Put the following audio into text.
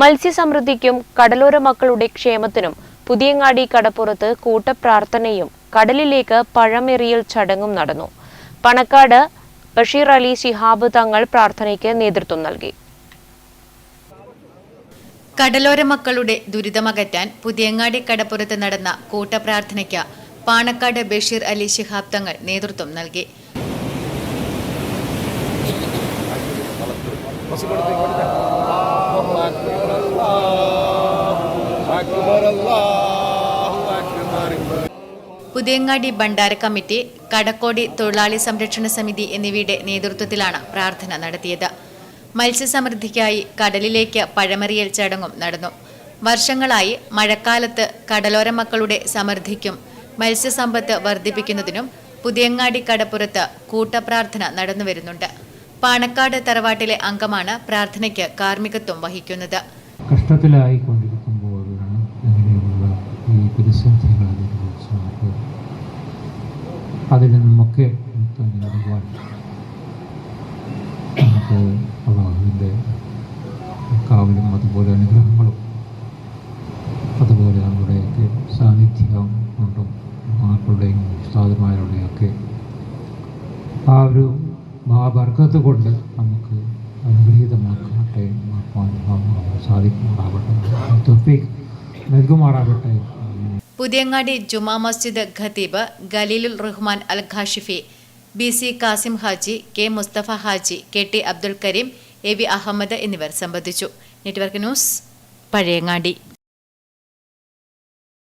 മത്സ്യസമൃദ്ധിക്കും കടലോര മക്കളുടെ ക്ഷേമത്തിനും പുതിയങ്ങാടി കടപ്പുറത്ത് കൂട്ടപ്രാർത്ഥനയും കടലിലേക്ക് പഴമെറിയൽ ചടങ്ങും നടന്നു. പണക്കാട് ബഷീർ അലി ശിഹാബ് തങ്ങൾ പ്രാർത്ഥനയ്ക്ക് നേതൃത്വം നൽകി. കടലോര മക്കളുടെ ദുരിതമകറ്റാൻ പുതിയങ്ങാടി കടപ്പുറത്ത് നടന്ന കൂട്ടപ്രാർത്ഥനയ്ക്ക് പാണക്കാട് ബഷീർ അലി ശിഹാബ് തങ്ങൾ നേതൃത്വം നൽകി. പുതിയങ്ങാടി ഭണ്ഡാര കമ്മിറ്റി കടക്കോടി തൊഴിലാളി സംരക്ഷണ സമിതി എന്നിവയുടെ നേതൃത്വത്തിലാണ് പ്രാർത്ഥന നടത്തിയത്. മത്സ്യസമൃദ്ധിക്കായി കടലിലേക്ക് പഴമറിയൽ ചടങ്ങും നടന്നു. വർഷങ്ങളായി മഴക്കാലത്ത് കടലോര മക്കളുടെ സമൃദ്ധിക്കും മത്സ്യസമ്പത്ത് വർദ്ധിപ്പിക്കുന്നതിനും പുതിയങ്ങാടി കടപ്പുറത്ത് കൂട്ടപ്രാർത്ഥന നടന്നുവരുന്നുണ്ട്. പാണക്കാട് തറവാട്ടിലെ അംഗമാണ് പ്രാർത്ഥനയ്ക്ക് കാർമ്മികത്വം വഹിക്കുന്നത്. കഷ്ടത്തിലായിക്കൊണ്ടിരിക്കുമ്പോഴാണ് ഇങ്ങനെയുള്ള ഈ പ്രതിസന്ധികൾ അനുഭവിച്ച് അതിൽ നിന്നുമൊക്കെ മുക്തി നമുക്ക് അള്ളാഹുവിന്റെ കാവലും അതുപോലെ അനുഗ്രഹങ്ങളും അതുപോലെ നമ്മുടെയൊക്കെ സാന്നിധ്യം കൊണ്ടും മക്കളുടെയും ഉസ്താദന്മാരുടെയൊക്കെ ആ ഒരു മഹാബർക്കത്ത് കൊണ്ട് നമുക്ക് പുതിയങ്ങാടി ജുമാ മസ്ജിദ് ഖതീബ് Khalilul Rahman Al Khashifi B C Kasim Haji K Mustafa Haji K T Abdul Karim A V Ahmed എന്നിവർ സംബന്ധിച്ചു. Network news Pazhayangadi.